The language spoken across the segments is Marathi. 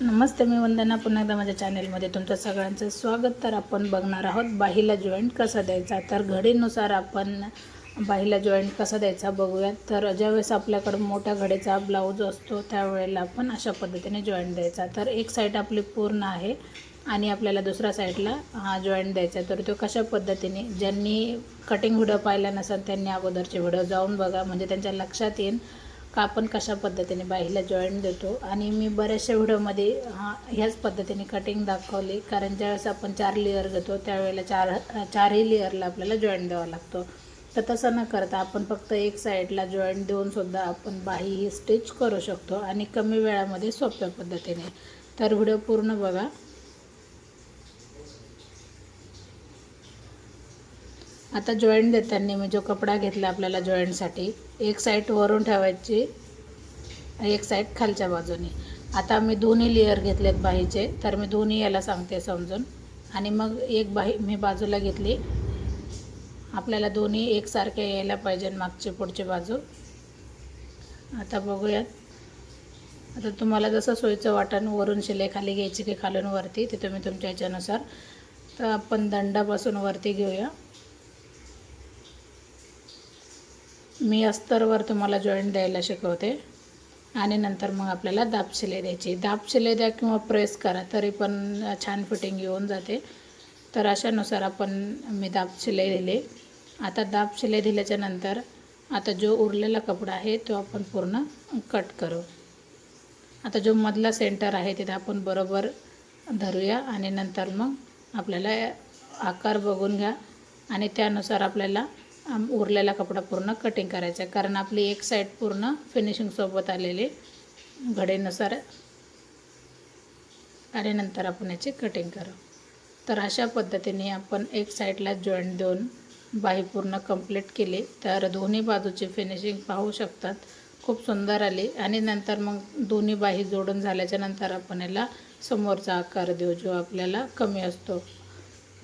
नमस्ते मी वंदना. पुन्हा एकदा माझ्या चॅनेलमध्ये तुमचं सगळ्यांचं स्वागत. तर आपण बघणार आहोत बाहीला जॉईंट कसा द्यायचा? तर घडीनुसार आपण बाहीला जॉईंट कसा द्यायचा बघूयात. तर ज्यावेळेस आपल्याकडं मोठ्या घडीचा ब्लाऊज असतो त्यावेळेला आपण अशा पद्धतीने जॉईंट द्यायचा. तर एक साईड आपली पूर्ण आहे आणि आपल्याला दुसऱ्या साईडला हा जॉईंट द्यायचा. तर तो कशा पद्धतीने? ज्यांनी कटिंग व्हिडिओ पाहिला नसेल त्यांनी अगोदरचे व्हिडिओ जाऊन बघा. म्हणजे त्यांच्या लक्षात येईल. आपण कशा पद्धतीने बाईला जॉईंट देतो? आणि मी बऱ्याचशा व्हिडिओमध्ये हा ह्याच पद्धतीने कटिंग दाखवली. कारण ज्यावेळेस आपण चार लेअर घेतो त्यावेळेला चार चारही लेअरला आपल्याला जॉईंट द्यावा लागतो. तर तसं न करता आपण फक्त एक साईडला जॉईंट देऊनसुद्धा आपण बाही ही स्टिच करू शकतो. आणि कमी वेळामध्ये सोप्या पद्धतीने. तर व्हिडिओ पूर्ण बघा. आता जॉईंट देताना मी जो कपडा घेतला आपल्याला जॉईंटसाठी एक साईड वरून ठेवायची एक साईड खालच्या बाजूने. आता मी दोन्ही लेअर घेतलेत बाहीचे तर मी दोन्ही याला सांगते समजून. आणि मग एक बाही मी बाजूला घेतली. आपल्याला दोन्ही एकसारख्या यायला पाहिजे मागची पुढची बाजू. आता बघूयात. आता तुम्हाला जसं सोयीचं वाटण वरून शिलाई खाली घ्यायची की खालून वरती ते तुम्ही तुमच्या याच्यानुसार तर आपण दंडापासून वरती घेऊया. मी अस्तरवर तुम्हाला जॉईंट द्यायला शिकवते. आणि नंतर मग आपल्याला दाब शिलाई द्यायची. दाब शिलाई द्या किंवा प्रेस करा तरी पण छान फिटिंग येऊन जाते. तर अशानुसार आपण मी दाब शिलाई दिले. आता दाब शिलाई दिल्याच्या नंतर आता जो उरलेला कपडा आहे तो आपण पूर्ण कट करू. आता जो मधला सेंटर आहे तिथे आपण बरोबर धरूया आणि नंतर मग आपल्याला आकार बघून घ्या. आणि त्यानुसार आपल्याला आम- उरलेला कपडा पूर्ण कटिंग करायचा आहे. कारण आपली एक साईड पूर्ण फिनिशिंगसोबत आलेली घडेनुसार आणि नंतर आपण याची कटिंग करू. तर अशा पद्धतीने आपण एक साईडला जॉईंट देऊन बाही पूर्ण कंप्लीट केली. तर दोन्ही बाजूची फिनिशिंग पाहू शकतात. खूप सुंदर आली. आणि नंतर मग दोन्ही बाही जोडून झाल्याच्यानंतर आपण याला समोरचा आकार देऊ जो आपल्याला कमी असतो.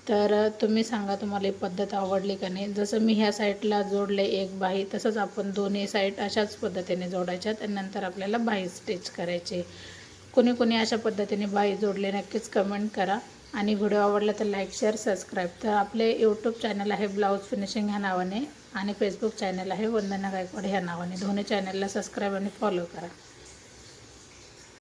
तर तुम्ही सांगा तुम्हाला ही पद्धत आवडली का नाही. जसं मी ह्या साईडला जोडले एक बाही तसंच आपण दोन्ही साईड अशाच पद्धतीने जोडायच्यात आणि नंतर आपल्याला बाही स्टिच करायची. कोणी कोणी अशा पद्धतीने बाही जोडले नक्कीच कमेंट करा. आणि व्हिडिओ आवडला तर लाईक शेअर सबस्क्राईब. तर आपले यूट्यूब चॅनल आहे ब्लाऊज फिनिशिंग ह्या नावाने आणि फेसबुक चॅनल आहे वंदना गायकवाड ह्या नावाने. दोन्ही चॅनलला सबस्क्राईब आणि फॉलो करा.